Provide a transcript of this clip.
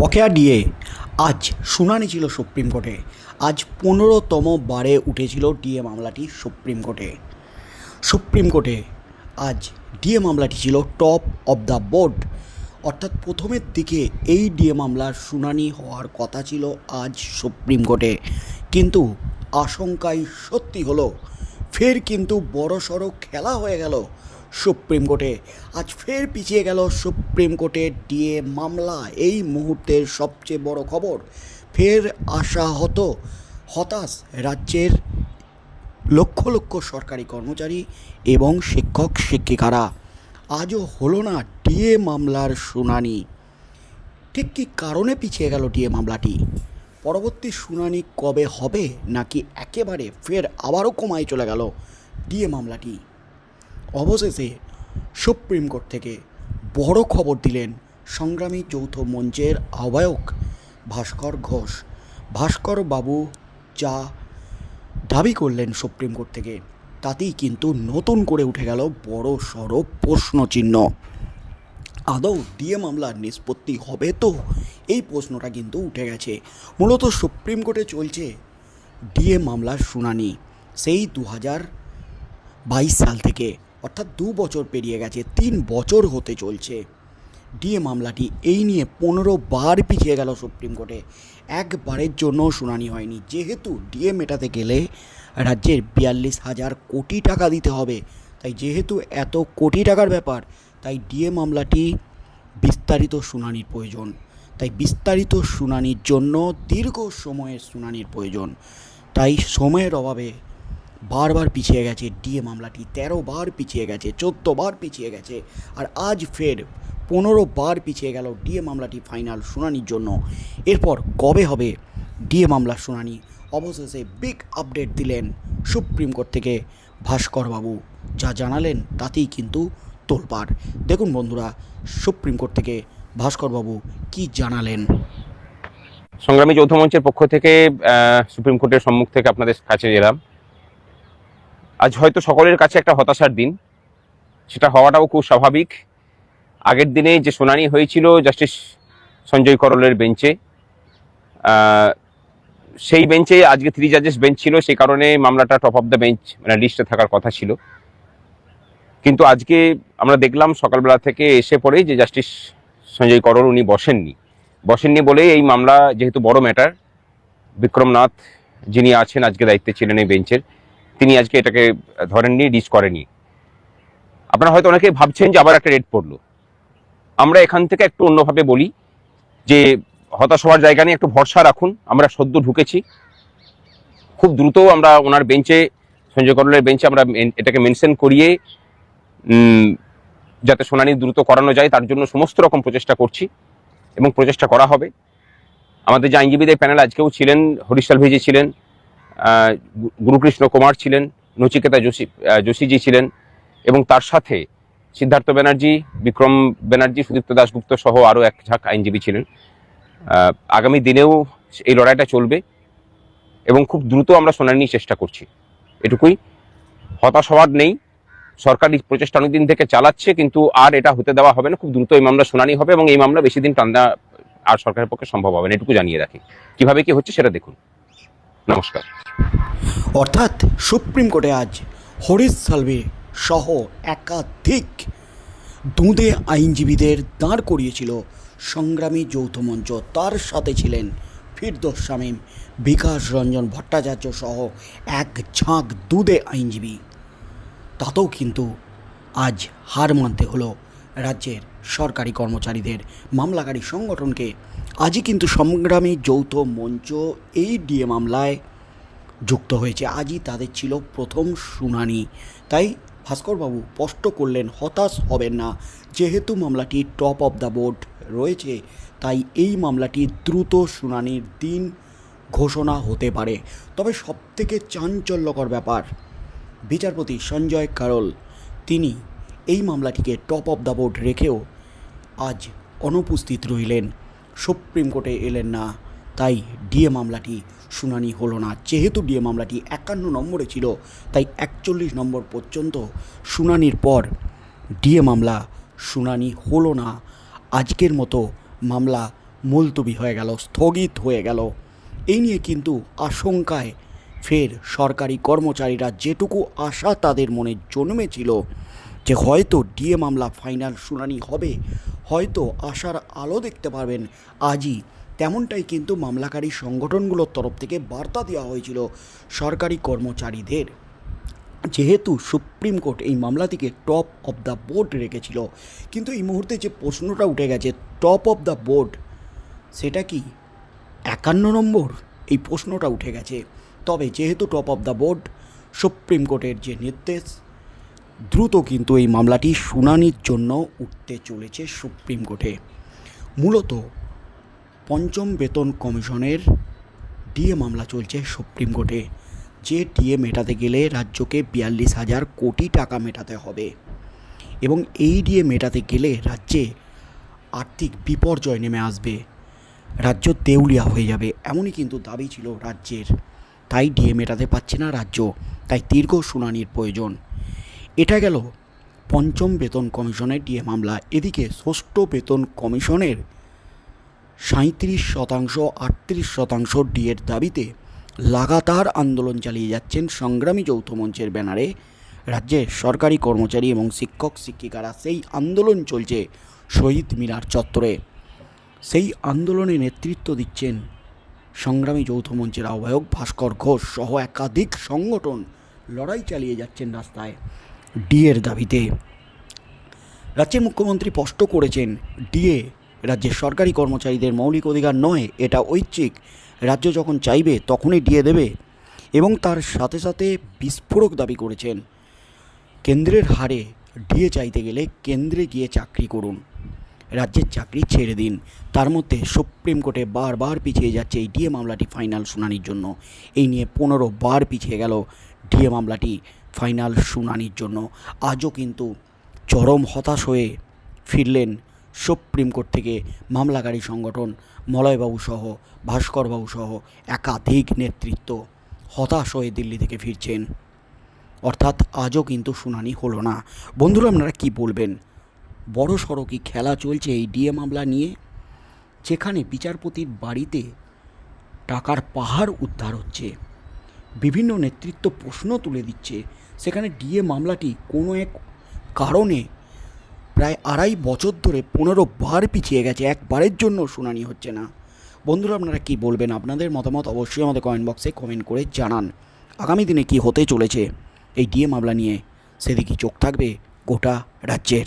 বকেয়া ডিএ আজ শুনানি ছিল সুপ্রিম কোর্টে। আজ পনেরোতম বারে উঠেছিল ডিএ মামলাটি সুপ্রিম কোর্টে। সুপ্রিম কোর্টে আজ ডিএ মামলাটি ছিল টপ অব দ্য বোর্ড। অর্থাৎ প্রথমের দিকে এই ডিএ মামলার শুনানি হওয়ার কথা ছিল আজ সুপ্রিম কোর্টে। কিন্তু আশঙ্কাই সত্যি হলো, ফের কিন্তু বড়সড় খেলা হয়ে গেল। সুপ্রিম কোর্টে। আজ ফের পিছিয়ে গেল সুপ্রিম কোর্টের ডিএ মামলা। এই মুহূর্তের সবচেয়ে বড় খবর, ফের আশাহত হতাশ রাজ্যের লক্ষ লক্ষ সরকারি কর্মচারী এবং শিক্ষক শিক্ষিকারা। আজও হলো না ডিএ মামলার শুনানি। ঠিক কী কারণে পিছিয়ে গেল ডিএ মামলাটি? পরবর্তী শুনানি কবে হবে নাকি একেবারে ফের আবারও কমায় চলে গেল ডিএ মামলাটি? অবশেষে সুপ্রিম কোর্ট থেকে বড় খবর দিলেন সংগ্রামী যৌথ মঞ্চের আহ্বায়ক ভাস্কর ঘোষ। ভাস্কর বাবু যা দাবি করলেন সুপ্রিম কোর্ট থেকে, তাতেই কিন্তু নতুন করে উঠে গেল বড় সড় প্রশ্নচিহ্ন। আদৌ ডিএ মামলার নিষ্পত্তি হবে তো? এই প্রশ্নটা কিন্তু উঠে গেছে। মূলত সুপ্রিম কোর্টে চলছে ডিএ মামলার শুনানি, সেই দু হাজার বাইশ সাল থেকে। অর্থাৎ দু বছর পেরিয়ে গেছে, তিন বছর হতে চলছে। ডিএ মামলাটি এই নিয়ে পনেরো বার পিছিয়ে গেল সুপ্রিম কোর্টে। একবারের জন্য শুনানি হয়নি। যেহেতু ডিএ মেটাতে গেলে রাজ্যের বিয়াল্লিশ হাজার কোটি টাকা দিতে হবে, তাই যেহেতু এত কোটি টাকার ব্যাপার, তাই ডিএ মামলাটি বিস্তারিত শুনানির প্রয়োজন। তাই বিস্তারিত শুনানির জন্য দীর্ঘ সময়ের শুনানির প্রয়োজন। তাই সময়ের অভাবে বারবার পিছিয়ে গেছে ডিএ মামলাটি, তেরো বার পিছিয়ে গেছে, চোদ্দ বার পিছিয়ে গেছে, আর আজ ফের পনেরো বার পিছিয়ে গেল ডিএ মামলাটি ফাইনাল শুনানির জন্য। এরপর কবে হবে ডিএ মামলার শুনানি? অবশেষে বিগ আপডেট দিলেন সুপ্রিম কোর্ট থেকে ভাস্কর বাবু। যা জানালেন তাতেই কিন্তু তোলপাড়। দেখুন বন্ধুরা, সুপ্রিম কোর্ট থেকে ভাস্কর বাবু কি জানালেন। সংগ্রামী যৌথ মঞ্চের পক্ষ থেকে সুপ্রিম কোর্টের সম্মুখ থেকে আপনাদের কাছে এলাম। আজ হয়তো সকলের কাছে একটা হতাশার দিন। সেটা হওয়াটাও খুব স্বাভাবিক। আগের দিনে যে শুনানি হয়েছিল জাস্টিস সঞ্জয় করলের বেঞ্চে সেই বেঞ্চে আজকে থ্রি জাজেস বেঞ্চ ছিল সেই কারণে মামলাটা টপ অফ দ্য বেঞ্চ মানে লিস্টে থাকার কথা ছিল। কিন্তু আজকে আমরা দেখলাম সকালবেলা থেকে এসে পড়েই যে জাস্টিস সঞ্জয় করল উনি বসেননি। বসেননি বলেই এই মামলা যেহেতু বড় ম্যাটার বিক্রমনাথ যিনি আছেন আজকে দায়িত্বে ছিলেন এই বেঞ্চের তিনি আজকে এটাকে ধরেননি ডিস করেনি। আপনারা হয়তো অনেকে ভাবছেন যে আবার একটা রেট পড়ল। আমরা এখান থেকে একটু অন্যভাবে বলি যে, হতাশ হওয়ার জায়গা নিয়ে একটু ভরসা রাখুন। আমরা সদ্য ঢুকেছি। খুব দ্রুত আমরা ওনার বেঞ্চে সঞ্জয় করলের বেঞ্চে আমরা এটাকে মেনশন করিয়ে যাতে শুনানি দ্রুত করানো যায়, তার জন্য সমস্ত রকম প্রচেষ্টা করছি এবং প্রচেষ্টা করা হবে। আমাদের যে আইনজীবীদের প্যানেল আজকেও ছিলেন হরিশাল ভিজি ছিলেন গুরুকৃষ্ণ কুমার ছিলেন, নচিকেতা যোশী যোশীজি ছিলেন, এবং তার সাথে সিদ্ধার্থ ব্যানার্জি, বিক্রম ব্যানার্জি, সুদীপ্ত দাশগুপ্ত সহ আরও এক ঝাঁক আইনজীবী ছিলেন। আগামী দিনেও এই লড়াইটা চলবে এবং খুব দ্রুত আমরা শুনানির চেষ্টা করছি। এটুকুই। হতাশ হওয়ার নেই। সরকারি প্রচেষ্টা অনেকদিন থেকে চালাচ্ছে, কিন্তু আর এটা হতে দেওয়া হবে না। খুব দ্রুত এই মামলা শুনানি হবে এবং এই মামলা বেশি দিন টানা আর সরকারের পক্ষে সম্ভব হবে না। এটুকু জানিয়ে রাখি। কীভাবে কি হচ্ছে সেটা দেখুন। নমস্কার। অর্থাৎ সুপ্রিম কোর্টে আজ হরিশ সালভে সহ একাধিক দুঁদে আইনজীবীদের দাঁড় করিয়েছিল সংগ্রামী যৌথ মঞ্চ। তার সাথে ছিলেন ফিরদোস শামীম, বিকাশ রঞ্জন ভট্টাচার্য সহ এক ঝাঁক দুদে আইনজীবী। তাতেও কিন্তু আজ হার মানতে হলো রাজ্যের সরকারি কর্মচারীদের মামলাকারী সংগঠনকে। আজই কিন্তু সংগ্রামী যৌথ মঞ্চ এই ডিএ মামলায় যুক্ত হয়েছে। আজই তাদের ছিল প্রথম শুনানি। তাই ভাস্করবাবু স্পষ্ট করলেন, হতাশ হবেন না। যেহেতু মামলাটি টপ অফ দ্য বোর্ড রয়েছে, তাই এই মামলাটি দ্রুত শুনানির দিন ঘোষণা হতে পারে। তবে সবথেকে চাঞ্চল্যকর ব্যাপার, বিচারপতি সঞ্জয় কারল, তিনি এই মামলাটিকে টপ অফ দ্য বোর্ড রেখেও আজ অনুপস্থিত রইলেন। সুপ্রিম কোর্টে এলেন না, তাই ডিএ মামলাটি শুনানি হলো না। যেহেতু ডিএ মামলাটি একান্ন নম্বরে ছিল, তাই একচল্লিশ নম্বর পর্যন্ত শুনানির পর ডিএ মামলা শুনানি হলো না। আজকের মতো মামলা মুলতুবি হয়ে গেল, স্থগিত হয়ে গেল। এই নিয়ে কিন্তু আশঙ্কায় ফের সরকারি কর্মচারীরা যেটুকু আশা তাদের মনে জন্মেছিল যে হয়তো ডিএ মামলা ফাইনাল শুনানি হবে, হয়তো আশার আলো দেখতে পারবেন। আজই তেমনটাই কিন্তু মামলাকারী সংগঠনগুলোর তরফ থেকে বার্তা দেওয়া হয়েছিল সরকারি কর্মচারীদের। যেহেতু সুপ্রিম কোর্ট এই মামলাটিকে টপ অফ দ্য বোর্ড রেখেছিল, কিন্তু এই মুহূর্তে যে প্রশ্নটা উঠে গেছে, টপ অফ দ্য বোর্ড, সেটা কি একান্ন নম্বর? এই প্রশ্নটা উঠে গেছে। তবে যেহেতু top of the board, supreme কোর্টের যে নির্দেশ দ্রুত কিন্তু এই মামলাটি শুনানির জন্য উঠতে চলেছে সুপ্রিম কোর্টে। মূলত পঞ্চম বেতন কমিশনের ডিএ মামলা চলছে সুপ্রিম কোর্টে। যে ডিএ মেটাতে গেলে রাজ্যকে বিয়াল্লিশ হাজার কোটি টাকা মেটাতে হবে এবং এই ডিএ মেটাতে গেলে রাজ্যে আর্থিক বিপর্যয় নেমে আসবে। রাজ্য দেউলিয়া হয়ে যাবে, এমনই কিন্তু দাবি ছিল রাজ্যের। তাই ডিএ মেটাতে পারছে না রাজ্য, তাই দীর্ঘ শুনানির প্রয়োজন। এটা গেল পঞ্চম বেতন কমিশনের ডিএ মামলা। এদিকে ষষ্ঠ বেতন কমিশনের সাঁত্রিশ শতাংশ, আটত্রিশ শতাংশ ডিএর দাবিতে লাগাতার আন্দোলন চালিয়ে যাচ্ছেন সংগ্রামী যৌথ মঞ্চের ব্যানারে। রাজ্যের সরকারি কর্মচারী এবং শিক্ষক, শিক্ষিকারা সেই আন্দোলন চলছে শহীদ মিনার চত্বরে। সেই আন্দোলনে নেতৃত্ব দিচ্ছেন সংগ্রামী যৌথ মঞ্চের আহ্বায়ক ভাস্কর ঘোষ সহ একাধিক সংগঠন লড়াই চালিয়ে যাচ্ছেন রাস্তায়। ডিএর দাবিতে। রাজ্যের মুখ্যমন্ত্রী স্পষ্ট করেছেন, ডিএ রাজ্যের সরকারি কর্মচারীদের মৌলিক অধিকার নয়, এটা ঐচ্ছিক। রাজ্য যখন চাইবে, তখনই ডিএ দেবে। এবং তার সাথে সাথে বিস্ফোরক দাবি করেছেন। কেন্দ্রের হারে ডিএ চাইতে গেলে কেন্দ্রে গিয়ে চাকরি করুন। রাজ্যের চাকরি ছেড়ে দিন। তার মধ্যে সুপ্রিম কোর্টে বারবার পিছিয়ে যাচ্ছে এই ডিএ মামলাটি ফাইনাল শুনানির জন্য। এই নিয়ে পনেরো বার পিছিয়ে গেল ডিএ মামলাটি। ফাইনাল শুনানির জন্য আজও কিন্তু চরম হতাশ হয়ে ফিরলেন সুপ্রিম কোর্ট থেকে মামলাকারী সংগঠন মলয়বাবু সহ, ভাস্করবাবু সহ একাধিক নেতৃত্ব হতাশ হয়ে দিল্লি থেকে ফিরছেন। অর্থাৎ আজও কিন্তু শুনানি হলো না। বন্ধুরা, আপনারা কি বলবেন? বড় সড়ো কি খেলা চলছে এই ডিএ মামলা নিয়ে? যেখানে বিচারপতির বাড়িতে টাকার পাহাড় উদ্ধার হচ্ছে। বিভিন্ন নেতৃত্ব প্রশ্ন তুলে দিচ্ছে। সেখানে ডিএ মামলাটি কোনো এক কারণে প্রায় আড়াই বছর ধরে পনেরো বার পিছিয়ে গেছে। একবারের জন্য শুনানি হচ্ছে না। বন্ধুরা, আপনারা কি বলবেন? আপনাদের মতামত অবশ্যই আমাদের কমেন্ট বক্সে কমেন্ট করে জানান। আগামী দিনে কি হতে চলেছে এই ডিএ মামলা নিয়ে? সেদিকে চোখ থাকবে গোটা রাজ্যের।